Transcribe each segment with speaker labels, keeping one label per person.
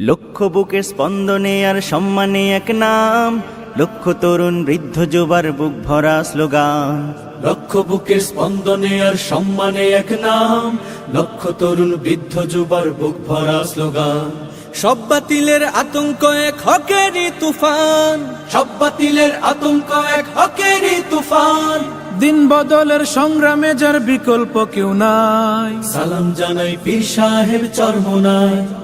Speaker 1: লক্ষ বুকের স্পন্দনে আর সম্মানে এক নাম। লক্ষ তরুণ বৃদ্ধ যুবার বুক ভরা স্লোগান।
Speaker 2: লক্ষ বুকের স্পন্দনে আর সম্মানে এক নাম। লক্ষ তরুণ বৃদ্ধ যুবার বুক ভরা স্লোগান।
Speaker 3: সব বাতিলের আতঙ্ক এক হকেরই তুফান।
Speaker 2: সব বাতিলের আতঙ্ক এক হকেরই তুফান।
Speaker 3: দিন বদলের সংগ্রামে যার বিকল্প কেউ নাই।
Speaker 2: সালাম জানাই পীর সাহেব চরমনায়।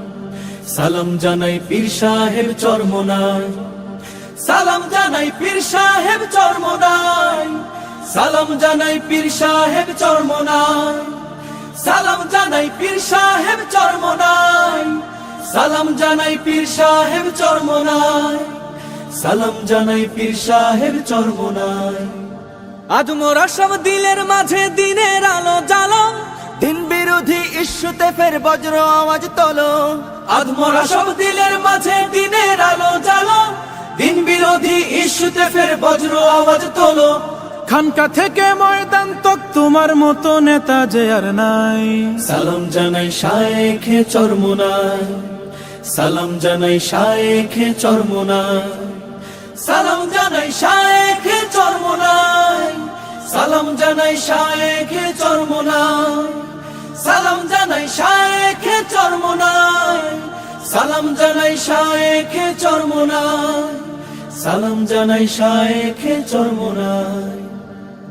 Speaker 2: সালাম জানাই পীর সাহেব চরমনায়। সালাম জানাই পীর সাহেব চরমনায়। সালাম জানাই পীর সাহেব চরমনায়। সালাম জানাই পীর সাহেব চরমনায়। সালাম জানাই পীর সাহেব চরমনায়। সালাম জানাই পীর সাহেব চরমনায়।
Speaker 3: আজ মোরা সব দিলের মাঝে দিনের আলো জ্বালো।
Speaker 1: দিন বিরোধী ইস্যুতে ফের বজ্র আওয়াজ তোলো।
Speaker 2: আধমরা সব দিলের মাঝে দিনের আলো জ্বালো। দিন বিরোধী ইস্যুতে ফের বজ্র আওয়াজ তোলো।
Speaker 3: খানকা থেকে ময়দান তক তোমার মতো নেতা যে আর নাই।
Speaker 2: সালাম জানাই শায়েখে চরমোনায়। সালাম জানাই শায়েখে চরমোনায়। সালাম জানাই শায়েখে চরমোনায়। সালাম জানাই শায়েখে চরমোনায়। সালাম জানাই শায়েখে চরমোনায়। সালাম জানাই শায়েখে চরমোনায়।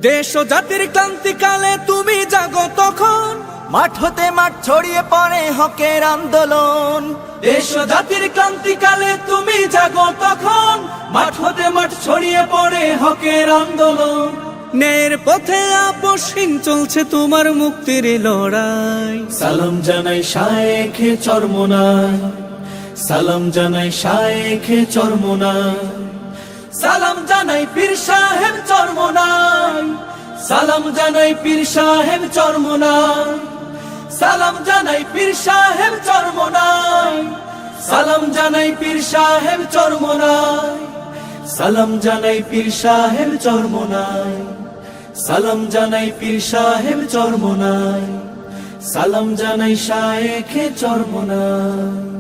Speaker 3: দেশ ও জাতির ক্লান্তিকালে তুমি জাগো তখন।
Speaker 1: মাঠ হতে মাঠ ছড়িয়ে পড়ে হকের আন্দোলন।
Speaker 2: দেশ ও জাতির ক্রান্তিকালে তুমি জাগো তখন। মাঠ হতে মাঠ ছড়িয়ে পড়ে হকের আন্দোলন।
Speaker 3: ন্যায়ের পথে আপসহীন চলছে তোমার মুক্তির লড়াই।
Speaker 2: সালাম জানাই শায়েখে চরমোনায়। সালাম জানাই শায়েখে চরমোনায় সালাম জানাই পীর সাহেব চরমোনায় সালাম জানাই পীর সাহেব চরমোনায় সালাম জানাই পীর সাহেব চরমোনায় সালাম জানাই পীর সাহেব চরমোনায় সালাম জানাই পীর সাহেব চরমোনায় সালাম জানাই পীর সাহেব চরমোনায় সালাম জানাই শায়েখে চরমোনায়